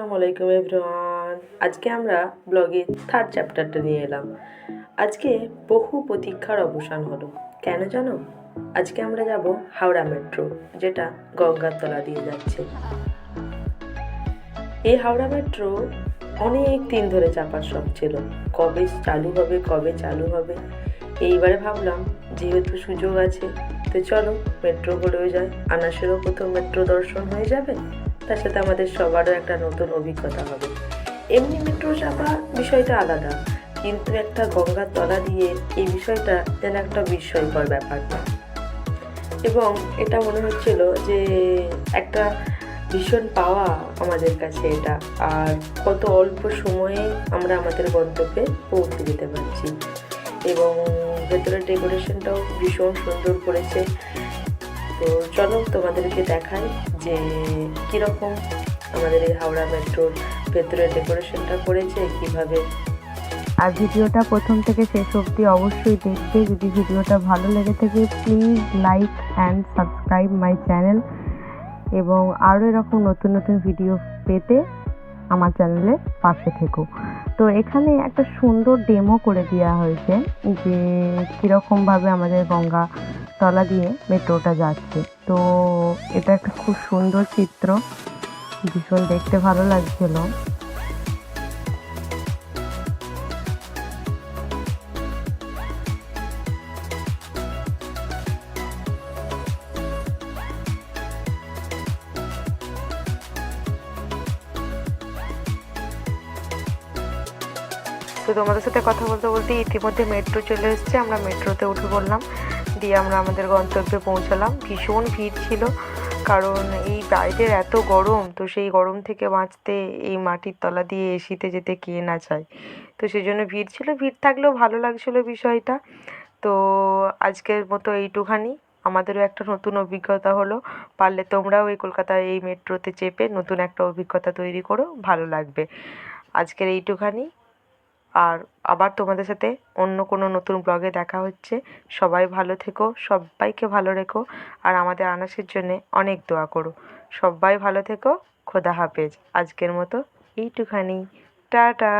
আসসালামু আলাইকুম এভরিওয়ান। আজকে আমরা ব্লগের থার্ড চ্যাপ্টারটা নিয়ে এলাম। আজকে বহু প্রতীক্ষার অবসান হলো। কেন জানো? আজকে আমরা যাব হাওড়া মেট্রো যেটা গঙ্গার তলা দিয়ে যাচ্ছে। এই হাওড়া মেট্রো অনেক দিন ধরে চাপার শখ ছিল। কবে চালু হবে, কবে চালু হবে? এইবারে ভাবলাম, যেহেতু সুযোগ আছে, তো চলো মেট্রো করেও যায় আনাসেরও প্রথম মেট্রো দর্শন হয়ে যাবে। তার সাথে আমাদের সবারও একটা নতুন অভিজ্ঞতা হবে। এমনি মেট্রো চাপা বিষয়টা আলাদা, কিন্তু একটা গঙ্গার তলা দিয়ে এই বিষয়টা যেন একটা বিস্ময়কর ব্যাপারটা এবং এটা মনে হচ্ছিল যে একটা ভীষণ পাওয়া আমাদের কাছে এটা, আর কত অল্প সময়ে আমরা আমাদের গন্তব্যে পৌঁছে যেতে পারছি। এবং ভেতরের ডেকোরেশনটাও ভীষণ সুন্দর করেছে। তো চলো তোমাদেরকে দেখাই যে কীরকম আমাদের এই হাওড়া মেট্রোর ভেতরে ডেকোরেশনটা করেছে, কীভাবে আর ভিডিওটা প্রথম থেকে শেষ অবধি অবশ্যই দেখবে। যদি ভিডিওটা ভালো লেগে থাকে please like and subscribe my channel এবং আরও এরকম নতুন নতুন ভিডিও পেতে আমার চ্যানেলে পাশে থেকো। তো এখানে একটা সুন্দর ডেমো করে দেওয়া হয়েছে যে কীরকমভাবে আমাদের গঙ্গা তলা দিয়ে মেট্রোটা যাচ্ছে। তো এটা একটা খুব সুন্দর চিত্র। ভীষণ দেখতে ভালো লাগছিল। তো তোমাদের সাথে কথা বলতে বলতে ইতিমধ্যে মেট্রো চলে এসেছে। আমরা মেট্রোতে উঠে পড়লাম। দিয়ে আমরা আমাদের গন্তব্যে পৌঁছালাম। ভীষণ ভিড় ছিল, কারণ এই বাইরের এত গরম, তো সেই গরম থেকে বাঁচতে এই মাটির তলা দিয়ে এসিতে যেতে কে না চায়। তো সেই জন্য ভিড় ছিল, ভিড় থাকলেও ভালো লাগছিল বিষয়টা। তো আজকের মতো এইটুখানি। আমাদেরও একটা নতুন অভিজ্ঞতা হলো। পারলে তোমরাও এই কলকাতায় এই মেট্রোতে চেপে নতুন একটা অভিজ্ঞতা তৈরি করো, ভালো লাগবে। আজকের এইটুখানি। আর আবার তোমাদের সাথে অন্য কোনো নতুন ব্লগে দেখা হচ্ছে। সবাই ভালো থেকো, সবাইকে ভালো রেখো, আর আমাদের আনাসের জন্যে অনেক দোয়া করো। সবাই ভালো থেকো, খোদা হাফেজ। আজকের মতো এইটুখানি। টাটা!